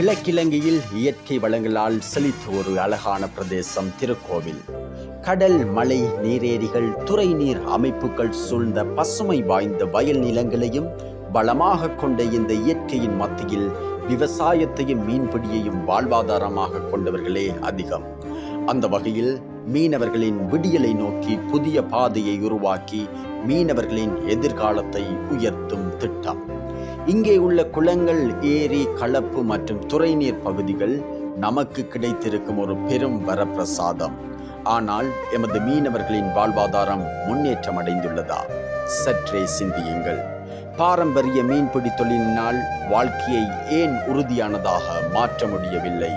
கிழக்கிழங்கையில் இயற்கை வளங்களால் செழித்த ஒரு அழகான பிரதேசம் திருக்கோவில். கடல் மலை நீரேரிகள் துறை நீர் அமைப்புகள் சூழ்ந்த பசுமை வாய்ந்த வயல் நிலங்களையும் வளமாக கொண்ட இந்த இயற்கையின் மத்தியில் விவசாயத்தையும் மீன்பிடியையும் வாழ்வாதாரமாக கொண்டவர்களே அதிகம். அந்த வகையில் மீனவர்களின் விடியலை நோக்கி புதிய பாதையை உருவாக்கி மீனவர்களின் எதிர்காலத்தை உயர்த்தும் திட்டம். இங்கே உள்ள குளங்கள் ஏரி களப்பு மற்றும் துறைநீர் பகுதிகள் நமக்கு கிடைத்திருக்கும் ஒரு பெரும் வரப்பிரசாதம். ஆனால் எமது மீனவர்களின் வாழ்வாதாரம் முன்னேற்றம் அடைந்துள்ளதா? சற்றே சிந்தியுங்கள். பாரம்பரிய மீன்பிடி தொழிலினால் வாழ்க்கையை ஏன் உறுதியானதாக மாற்ற முடியவில்லை?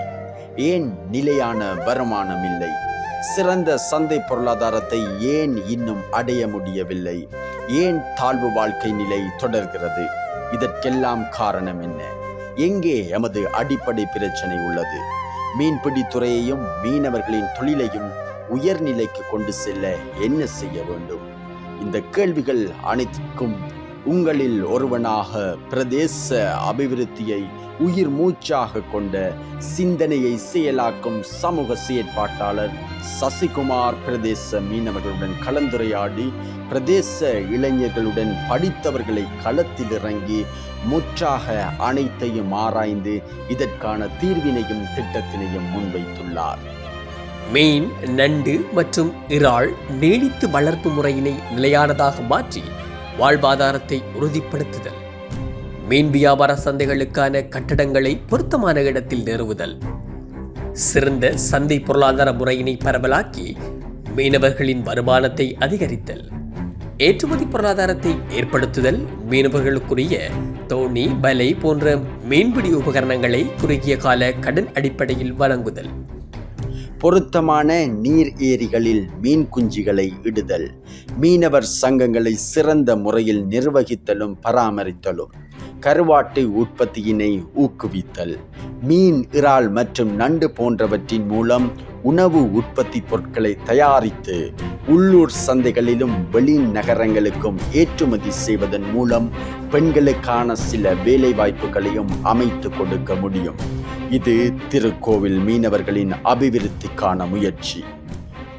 ஏன் நிலையான வருமானம் இல்லை? சிறந்த சந்தை பொருளாதாரத்தை ஏன் இன்னும் அடைய முடியவில்லை? ஏன் தாழ்வு வாழ்க்கை நிலை தொடர்கிறது? இதற்கெல்லாம் காரணம் என்ன? எங்கே எமது அடிப்படை பிரச்சனை உள்ளது? மீன்பிடி துறையையும் மீனவர்களின் தொழிலையும் உயர்நிலைக்கு கொண்டு செல்ல என்ன செய்ய வேண்டும்? இந்த கேள்விகள் அனைத்திற்கும் உங்களில் ஒருவனாக பிரதேச அபிவிருத்தியை உயிர் மூச்சாக கொண்ட சிந்தனையை செயலாக்கும் சமூக செயற்பாட்டாளர் சசிகுமார் பிரதேச மீனவர்களுடன் கலந்துரையாடி பிரதேச இளைஞர்களுடன் படித்தவர்களை களத்தில் இறங்கி முற்றாக அனைத்தையும் ஆராய்ந்து இதற்கான தீர்வினையும் திட்டத்தினையும் முன்வைத்துள்ளார். மீன் நண்டு மற்றும் இறால் நீடித்து வளர்ப்பு முறையினை நிலையானதாக மாற்றி வாழ்வாதாரத்தை உறுதிப்படுத்துதல் மீன் வியாபார சந்தைகளுக்கான கட்டடங்களை பொருத்தமான இடத்தில் நிறுவுதல் சிறந்த சந்தை பொருளாதார முறையினை பரவலாக்கி மீனவர்களின் வருமானத்தை அதிகரித்தல் ஏற்றுமதி பொருளாதாரத்தை ஏற்படுத்துதல் மீனவர்களுக்குரிய தோணி வலை போன்ற மீன்பிடி உபகரணங்களை குறுகிய கால கடன் அடிப்படையில் வழங்குதல். பொருத்தமான நீர் ஏரிகளில் மீன் குஞ்சுகளை இடுதல் மீனவர் சங்கங்களை சிறந்த முறையில் நிர்வகித்தலும் பராமரித்தலும் கருவாட்டு உற்பத்தியினை ஊக்குவித்தல் மீன் இறால் மற்றும் நண்டு போன்றவற்றின் மூலம் உணவு உற்பத்தி பொருட்களை தயாரித்து உள்ளூர் சந்தைகளிலும் வெளி நகரங்களுக்கும் ஏற்றுமதி செய்வதன் மூலம் பெண்களுக்கான சில வேலைவாய்ப்புகளையும் அமைத்து கொடுக்க முடியும். இது திருக்கோவில் மீனவர்களின் அபிவிருத்திக்கான முயற்சி.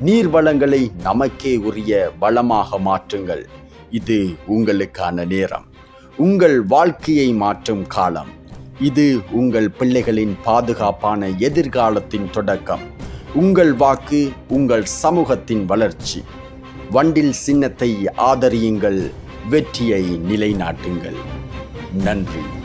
நீர்வளங்களை நமக்கே உரிய வளமாக மாற்றுங்கள். இது உங்களுக்கான நேரம். உங்கள் வாழ்க்கையை மாற்றும் காலம். இது உங்கள் பிள்ளைகளின் பாதுகாப்பான எதிர்காலத்தின் தொடக்கம். உங்கள் வாக்கு உங்கள் சமூகத்தின் வளர்ச்சி. வண்டில் சின்னத்தை ஆதரியுங்கள். வெற்றியை நிலைநாட்டுங்கள். நன்றி.